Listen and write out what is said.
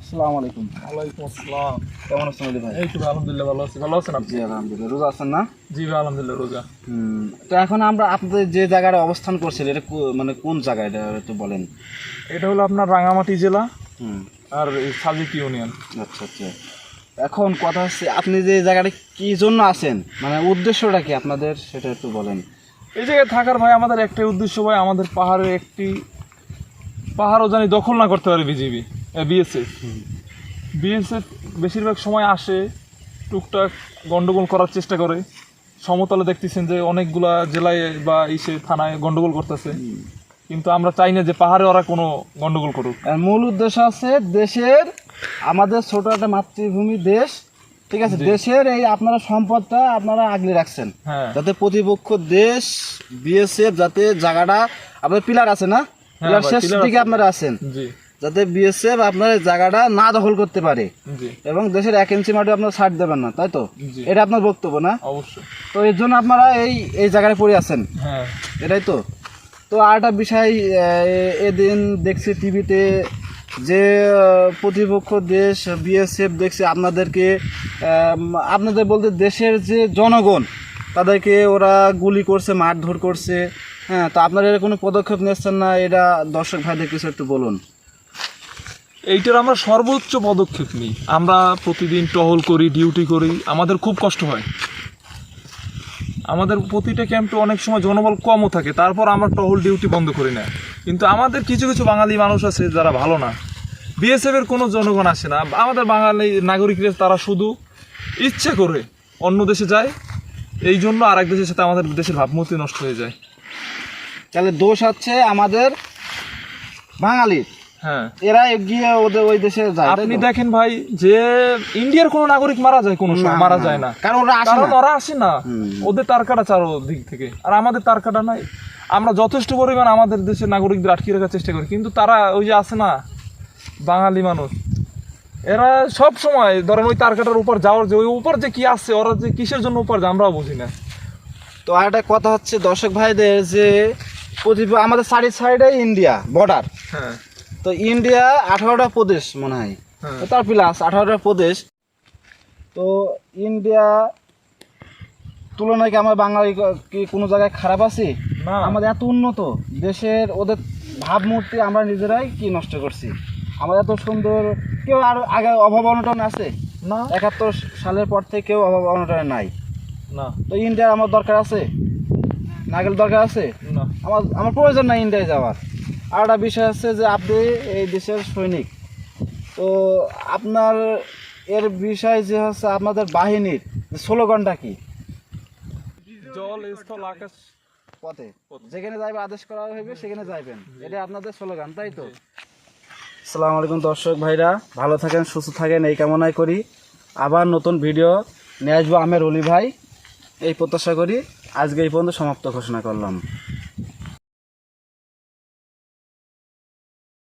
আসসালামু আলাইকুম। ওয়ালাইকুম আসসালাম। কেমন আছেন অলি ভাই? এই তো আলহামদুলিল্লাহ ভালো আছি। ভালো আছেন আপনি? জি আলহামদুলিল্লাহ। রোজা আছেন না? জি ভাই আলহামদুলিল্লাহ রোজা। হুম তো এখন আমরা আপনাদের যে অবস্থান করছিলেন এটা মানে কোন জায়গায় এটা একটু বলেন। এটা হলো আপনার রাঙামাটি জেলা হুম। আর সাজেক ইউনিয়ন। আচ্ছা আচ্ছা। এখন কথা হচ্ছে আপনি যে জায়গাটা কি জন্য আছেন? মানে উদ্দেশ্যটা কি আপনাদের সেটা একটু বলেন। এই জায়গায় থাকার ভাই আমাদের একটাই উদ্দেশ্য ভাই আমাদের পাহাড়ে একটি পাহাড়ও জানি দখল না করতে পারে বিজিবি। বিএসএফ বিএসএফ বেশিরভাগ সময় আসে টুকটাক গন্ডগোল করার চেষ্টা করে। সমতলে দেখতেছেন যে অনেকগুলা জেলায় বা ইসে থানায় গন্ডগোল করতেছে। কিন্তু আমরা চাই না যে পাহাড়ে ওরা কোনো গন্ডগোল করুক। মূল উদ্দেশ্য আছে দেশের আমাদের ছোট একটা মাতৃভূমি দেশ ঠিক আছে? দেশের এই আপনারা সম্পদটা আপনারা আগলে রাখছেন। হ্যাঁ। যাতে প্রতিপক্ষ দেশ বিএসএফ যাতে জায়গাটা আপনার পিলার আছে না? পিলার শেষ দিকে আপনারা আছেন। যাতে বিএসএফ আপনার এই জায়গাটা না দখল করতে পারে। এবং দেশের এক ইঞ্চি মাটি আপনার ছাড় দেবেন না তাই তো? এটা আপনার বক্তব্য না? অবশ্যই। তো এর জন্য আপনারা এই এই জায়গায় পড়ে আছেন। হ্যাঁ। এটাই তো। তো আর একটা বিষয় এদিন দেখছি টিভিতে যে প্রতিপক্ষ দেশ বিএসএফ দেখছে আপনাদেরকে আপনাদের বলতে দেশের যে জনগণ তাদেরকে ওরা গুলি করছে মারধর করছে। হ্যাঁ তো আপনারা এর কোনো পদক্ষেপ নিচ্ছেন না? এটা দর্শক ভাইদের কিছু একটু বলুন। এইটার আমরা সর্বোচ্চ পদক্ষেপ নিই। আমরা প্রতিদিন টহল করি ডিউটি করি, আমাদের খুব কষ্ট হয়। আমাদের প্রতিটা ক্যাম্পে অনেক সময় জনবল কমও থাকে, তারপর আমরা টহল ডিউটি বন্ধ করি না। কিন্তু আমাদের কিছু কিছু বাঙালি মানুষ আছে যারা ভালো না। বিএসএফ এর কোনো জনগণ আসে না। আমাদের বাঙালি নাগরিকরা, তারা শুধু ইচ্ছে করে অন্য দেশে যায়, এই জন্য আর এক দেশের সাথে আমাদের দেশের ভাবমূর্তি নষ্ট হয়ে যায়। তাহলে দোষ হচ্ছে আমাদের বাঙালির। হ্যাঁ। এরা গিয়ে ওদের ওই দেশে যায় আপনি দেখেন ভাই যে ইন্ডিয়ার কোনো নাগরিক মারা যায় কোনো সময় মারা যায় না। কারণ ওরা আসে কারণ ওরা আসে না। ওদের তার কাটা চারো দিক থেকে। আর আমাদের তার কাটা নাই। আমরা যথেষ্ট পরিমাণ আমাদের দেশের নাগরিকদের আটকে রাখার চেষ্টা করি। কিন্তু তারা ওই যে আসে না বাঙালি মানুষ এরা সব সময় ধরেন ওই তার কাটার উপর যাওয়ার যে ওই উপর যে কি আছে ওরা যে কিসের জন্য উপর যায় আমরাও বুঝি না। তো আর একটা কথা হচ্ছে দর্শক ভাইদের যে আমাদের সাইড সাইডে ইন্ডিয়া বর্ডার হ্যাঁ। তো ইন্ডিয়া আঠারোটা প্রদেশ মনে হয়। হ্যাঁ। তো তার প্লাস আঠারোটা প্রদেশ। তো ইন্ডিয়া তুলনায় কি আমার বাঙালি কি কোনো জায়গায় খারাপ আছি? না। আমাদের এত উন্নত। দেশের ওদের ভাবমূর্তি আমরা নিজেরাই কি নষ্ট করছি? আমাদের এত সুন্দর কেউ আর আগে অভাব অনটন আছে? না। একাত্তর সালের পর থেকে কেউ অভাব অনটনে নাই। না। তো ইন্ডিয়ার আমার দরকার আছে? নাগেল দরকার আছে? না। আমার আমার প্রয়োজন নাই ইন্ডিয়ায় যাওয়ার। আর একটা বিষয় হচ্ছে যে আপনি এই দেশের সৈনিক। তো আপনার এর বিষয় যে হচ্ছে আপনাদের বাহিনীর স্লোগানটা কি? জল স্থল আকাশ। পথে। যেখানে যাইবে আদেশ করা হইবে সেখানে যাইবেন। এটা আপনাদের স্লোগান তাই তো? আসসালামু আলাইকুম দর্শক ভাইরা ভালো থাকেন সুস্থ থাকেন এই কামনাই করি। আবার নতুন ভিডিও নিয়ে আসব আমের অলি ভাই। এই প্রত্যাশা করি আজকে এই পর্যন্ত সমাপ্ত ঘোষণা করলাম।